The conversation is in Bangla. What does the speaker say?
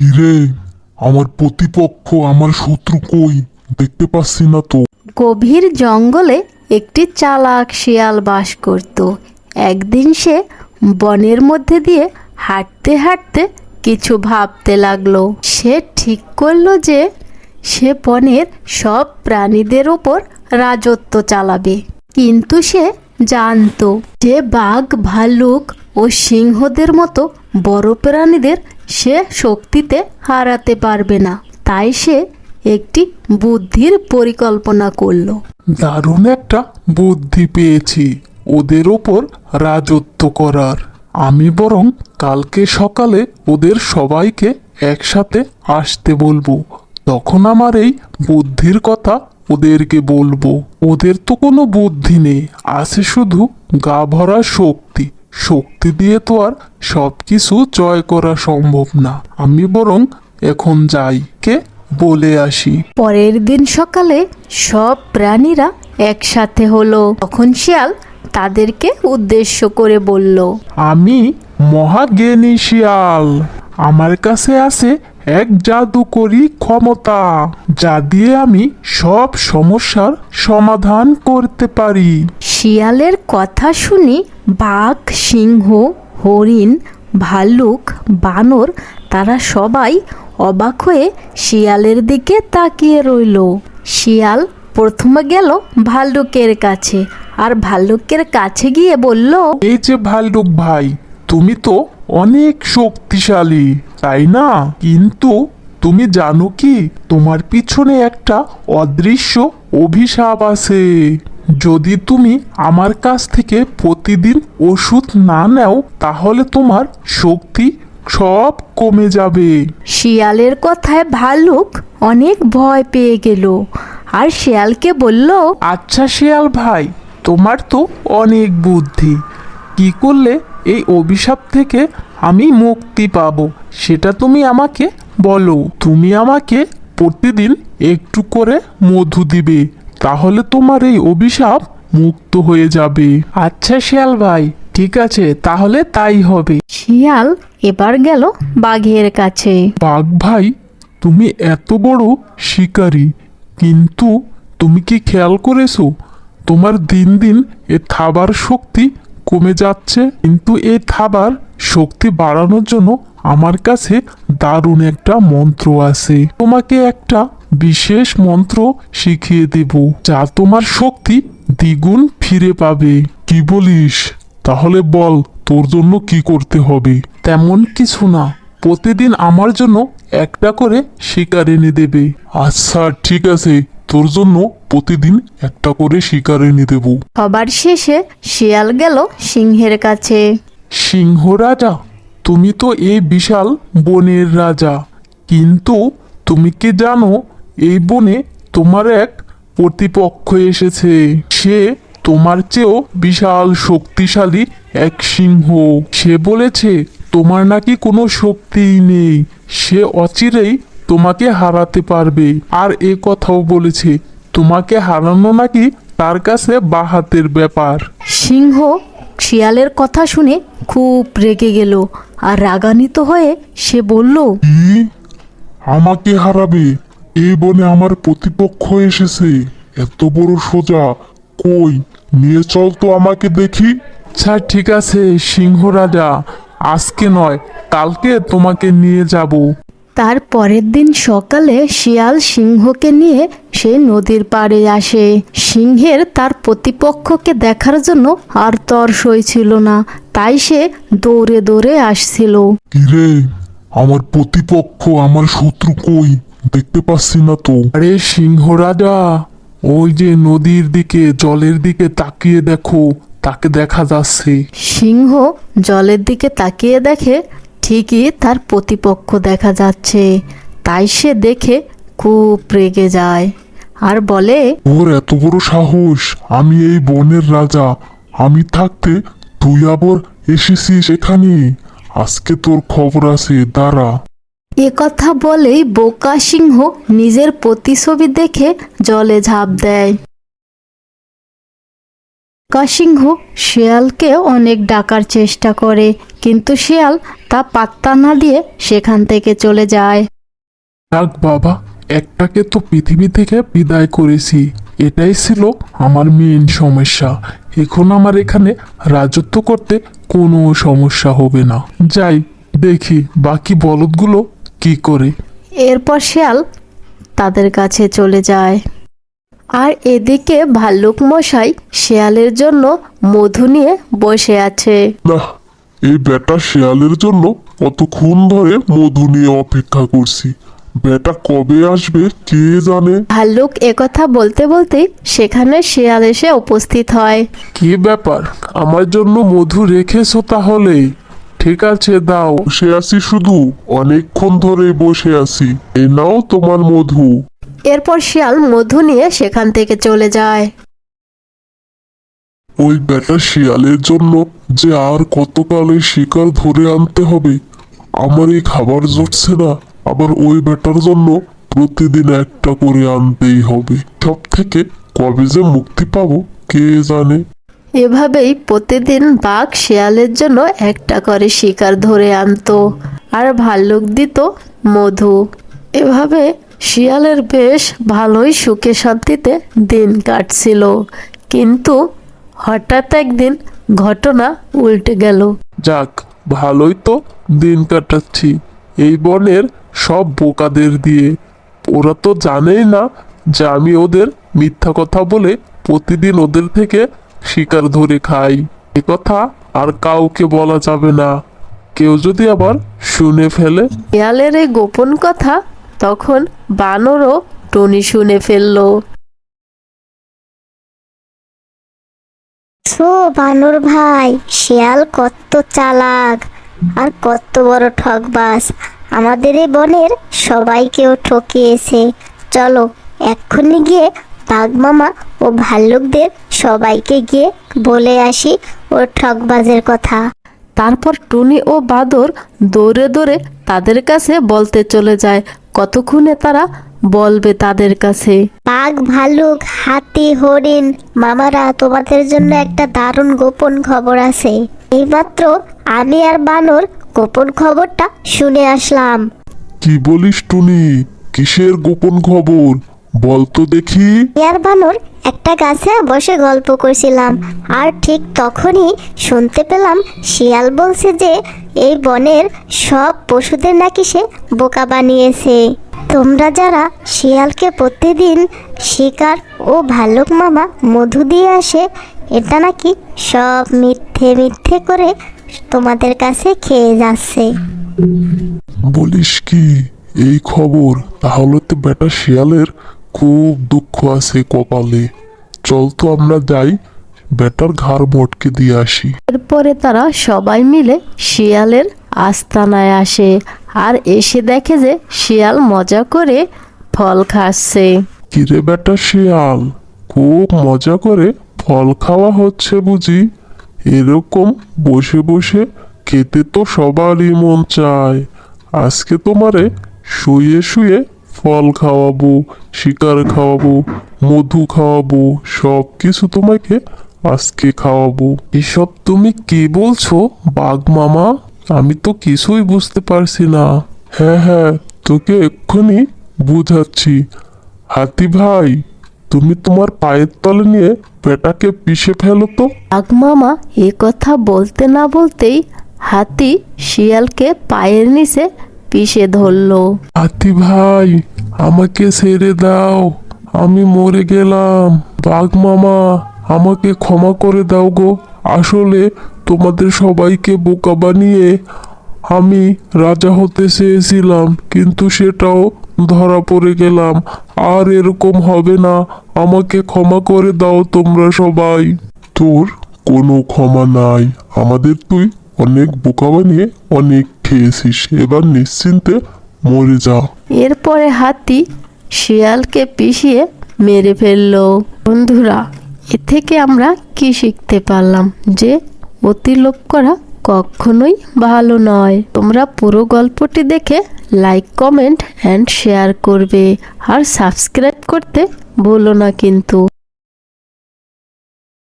কিরে, আমার প্রতিপক্ষ, আমার শত্রু কই? দেখতে পাচ্ছি না তো। গভীর জঙ্গলে একটি চালাক শিয়াল বাস করত। একদিন সে বনের মধ্যে দিয়ে হাঁটতে হাঁটতে কিছু ভাবতে লাগল। সে ঠিক করল যে সে বনের সব প্রাণীদের ওপর রাজত্ব চালাবে। কিন্তু সে জানতো যে বাঘ ভাল্লুক ও সিংহদের মতো বড় প্রাণীদের সে শক্তিতে হারাতে পারবে না। তাই সে একটি বুদ্ধির পরিকল্পনা করল। দারুণ একটা বুদ্ধি পেয়েছি ওদের ওপর রাজত্ব করার। আমি বরং কালকে সকালে ওদের সবাইকে একসাথে আসতে বলব। তখন আমার এই বুদ্ধির কথা ওদেরকে বলব। ওদের তো কোনো বুদ্ধি নেই, আছে শুধু গা ভরা শক্তি। শক্তি দিয়ে তো আর সব কিছু জয় করা সম্ভব না। আমি বরং এখন যাই কে বলে আসি। পরের দিন সকালে সব প্রাণীরা একসাথে হলো। তখন শিয়াল তাদেরকে উদ্দেশ্য করে বলল আমি মহাজ্ঞানী শিয়াল। আমার কাছে আছে এক জাদুকরি ক্ষমতা যা দিয়ে আমি সব সমস্যার সমাধান করতে পারি। শিয়ালের কথা শুনি বাঘ সিংহ হরিণ ভাল্লুক বানর তারা সবাই অবাক হয়ে শিয়ালের দিকে তাকিয়ে রইল। শিয়াল প্রথমে গেল ভাল্লুকের কাছে আর ভাল্লুকের কাছে গিয়ে বলল এই যে ভাল্লুক ভাই তুমি তো অনেক শক্তিশালী তাই না? কিন্তু তুমি জানো কি? তোমার পিছনে একটা অদৃশ্য অভিশাপ আছে। যদি তুমি আমার কাছ থেকে প্রতিদিন ওষুধ না নাও তাহলে তোমার শক্তি সব কমে যাবে। শিয়ালের কথায় ভাল্লুক অনেক ভয় পেয়ে গেল। আর শিয়ালকে বলল আচ্ছা শিয়াল ভাই তোমার তো অনেক বুদ্ধি। কি করলে এই অভিশাপ থেকে আমি মুক্তি পাব। সেটা তুমি আমাকে বলো। তুমি আমাকে প্রতিদিন একটু করে মধু দিবে। তাহলে তোমার এই অভিশাপ মুক্ত হয়ে যাবে। আচ্ছা শিয়াল ভাই ঠিক আছে তাহলে তাই হবে। শিয়াল এবার গেল বাঘের কাছে। বাঘ ভাই তুমি এত বড় শিকারী কিন্তু তুমি কি খেয়াল করেছ? তোমার দিন দিন এ থাবার শক্তি কমে যাচ্ছে, কিন্তু এই খাবার শক্তি বাড়ানোর জন্য আমার কাছে দারুণ একটা মন্ত্র আছে। তোমাকে একটা বিশেষ মন্ত্র শিখিয়ে দেব, যা তোমার শক্তি দ্বিগুণ ফিরে পাবে। কি বলিস? তাহলে বল, তোর জন্য কি করতে হবে? তেমন কিছু না, প্রতিদিন আমার জন্য একটা করে শিকার এনে দেবে। আচ্ছা ঠিক আছে। তোর জন্য প্রতিদিন একটা করে শিকার এনে দেব। সবার শেষে শিয়াল গেল সিংহের কাছে। সিংহ রাজা তুমি তো এই বিশাল বনের রাজা। কিন্তু তুমি কি জানো এই বনে তোমার এক প্রতিপক্ষ এসেছে। সে তোমার চেয়েও বিশাল শক্তিশালী এক সিংহ। সে বলেছে তোমার নাকি কোনো শক্তিই নেই। সে অচিরেই তোমাকে হারাতে পারবে। আর এ কথাও বলেছে তোমাকে হারানো নাকি তার কাছে বাহাতের ব্যাপার? সিংহ শিয়ালের কথা শুনে খুব রেগে গেল আর রাগান্বিত হয়ে সে বলল আমাকে হারাবে? এই বনে আমার প্রতিপক্ষ এসেছে। এত বড় সোজা কই? নিয়ে চল তো আমাকে দেখি। আচ্ছা ঠিক আছে সিংহ রাজা। আজকে নয় কালকে তোমাকে নিয়ে যাব। তার পরের দিন সকালে শিয়াল সিংহকে নিয়ে সে নদীর পাড়ে আসে। সিংহের তার প্রতিপক্ষকে দেখার জন্য আর তর সইছিল না তাই সে দৌড়ে দৌড়ে আসছিল। কিরে আমার প্রতিপক্ষ আমার শত্রু কই? দেখতে পাচ্ছি না তো। আরে সিংহ রাজা ওই যে নদীর দিকে জলের দিকে তাকিয়ে দেখো তাকে দেখা যাচ্ছে। সিংহ জলের দিকে তাকিয়ে দেখে ঠিকই তার প্রতিপক্ষ দেখা যাচ্ছে। তাই সে দেখে খুব রেগে যায় আর বলে ওর এত বড় সাহস আমি এই বনের রাজা। আমি থাকতে তুই আবার এসেছিস এখানে। আজকে তোর খবর আছে দাঁড়া। এ কথা বলেই বোকা সিংহ নিজের প্রতিছবি দেখে জলে ঝাঁপ দেয়। কাসিংহ শিয়ালকে অনেক ডাকার চেষ্টা করে কিন্তু শিয়াল তা পাত্তা না দিয়ে সেখান থেকে চলে যায়। যাক বাবা একটাকে তো পৃথিবী থেকে বিদায় করেছি। এটাই ছিল আমার মেন সমস্যা। এখন আমার এখানে রাজত্ব করতে কোনো সমস্যা হবে না। যাই দেখি বাকি বলদগুলো কি করে। এরপর শিয়াল তাদের কাছে চলে যায়। আর এদিকে ভাল্লুক মশাই শেয়ালের জন্য মধু নিয়ে বসে আছে। না এই বেটা শেয়ালের জন্য কতক্ষণ ধরে মধু নিয়ে অপেক্ষা করছি। বেটা কবে আসবে কে জানে? ভাল্লুক একথা বলতে বলতে সেখানে শেয়াল এসে উপস্থিত হয়। কি ব্যাপার? আমার জন্য মধু রেখেছো তাহলে? ঠিক আছে দাও। বসে আছি শুধু অনেকক্ষণ ধরে বসে আছি। এ নাও তোমার মধু। এরপর শিয়াল মধু নিয়ে সেখান থেকে চলে যায়। ওই বেটা শিয়ালের জন্য যে আর কতকালে শিকার ধরে আনতে হবে আমার এই খাবার জুটছে না। আবার ওই বেটার জন্য প্রতিদিন একটা করে আনতেই হবে। সব থেকে কবে যে মুক্তি পাবো কে জানে? এভাবেই প্রতিদিন বাঘ শিয়ালের জন্য একটা করে শিকার ধরে আনতো আর ভাল্লুক দিত মধু। এভাবে শিয়ালের বেশ ভালোই সুখে শান্তিতে দিন কাটছিল। কিন্তু হঠাৎ একদিন ঘটনা উল্টে গেল। যাক ভালোই তো দিন কাটাচ্ছি। এই বনের সব বোকাদের দিয়ে। ওরা তো জানেই না যে আমি ওদের মিথ্যা কথা বলে প্রতিদিন ওদের থেকে শিকার ধরে খাই। এ কথা আর কাউকে বলা যাবে না। কেউ যদি আবার শুনে ফেলে। শিয়ালের এই গোপন কথা তখন বানরও টনি শুনে ফেলল। সো বানর ভাই শিয়াল কত চালাক আর কত বড় ঠকবাস আমাদের এই বনের সবাইকেও ঠকিয়েছে। চলো এক্ষুনি গিয়ে বাঘ মামা ও ভাল্লুকদের সবাইকে গিয়ে বলে আসি ওর ঠকবাজের কথা। তারপর টুনি ও বাদর দৌড়ে দৌড়ে তাদের কাছে বলতে চলে যায় কতক্ষণে তারা বলবে তাদের কাছে? বাঘ ভালুক হাতি হরিণ মামারা তোমাদের জন্য একটা দারুণ গোপন খবর আছে। এইমাত্র আমি আর বানর গোপন খবরটা শুনে আসলাম। কি বলিস টুনি? কিসের গোপন খবর? বল তো দেখি। ইয়ার বানর একটা গাছে বসে গল্প করছিলাম। আর ঠিক তখনই শুনতে পেলাম শিয়াল বলছে যে, এই বনের সব পশুদের নাকি সে বোকা বানিয়েছে। তোমরা যারা শিয়ালকে প্রতিদিন শিকার ও ভালুক মামা মধু দিয়ে আসে, এটা নাকি সব মিথ্যে মিথ্যে করে তোমাদের কাছে খেয়ে যাচ্ছে। বলিস কি? এই খবর? তাহলে তো বেটা শিয়ালের খুব দুঃখ আছে কপালে। চল তো আমরা যাই বেটার ঘাড় মোটকে দিয়ে আসি। এরপরে তারা সবাই মিলে শিয়ালের আস্তানায় আসে আর এসে দেখে যে শিয়াল মজা করে ফল খাচ্ছে। কিরে বেটা শিয়াল খুব মজা করে ফল খাওয়া হচ্ছে বুঝি? এরকম বসে বসে খেতে তো সবারই মন চায়। আজকে তোমারে শুয়ে শুয়ে ফল খাওয়াবো শিকার খাওয়াবো মধু খাওয়াবো সব কিছু তোমাকে আজকে খাওয়াবো। এসব তুমি কি বলছো বাঘ মামা? আমি তো কিছুই বুঝতে পারছি না। হ্যাঁ হ্যাঁ তোকে এক্ষুনি বুঝাচ্ছি। হাতি ভাই তুমি তোমার পায়ের তলে নিয়ে পেটাকে পিষে ফেলো তো। বাঘ মামা এ কথা বলতে না বলতেই হাতি শিয়ালকে পায়ের নিচে পিষে ধরলো। হাতি ভাই আমাকে ছেড়ে দাও, আমি মরে গেলাম। বাঘ মামা, আমাকে ক্ষমা করে দাও গো। আসলে তোমাদের সবাইকে বোকা বানিয়ে আমি রাজা হতে চেয়েছিলাম, কিন্তু সেটাও ধরা পড়ে গেলাম। আর এরকম হবে না, আমাকে ক্ষমা করে দাও তোমরা সবাই। তোর কোনো ক্ষমা নাই। আমাদের তুই অনেক বোকা বানিয়ে অনেক খেয়েছিস। এবার নিশ্চিন্তে মরে যা। এরপরে হাতি শিয়ালকে পিষিয়ে মেরে ফেলল। বন্ধুরা, এ থেকে আমরা কি শিখতে পারলাম যে অতিলোভ করা কখনোই ভালো নয়। তোমরা পুরো গল্পটি দেখে লাইক, কমেন্ট অ্যান্ড শেয়ার করবে। আর সাবস্ক্রাইব করতে ভুলো না কিন্তু।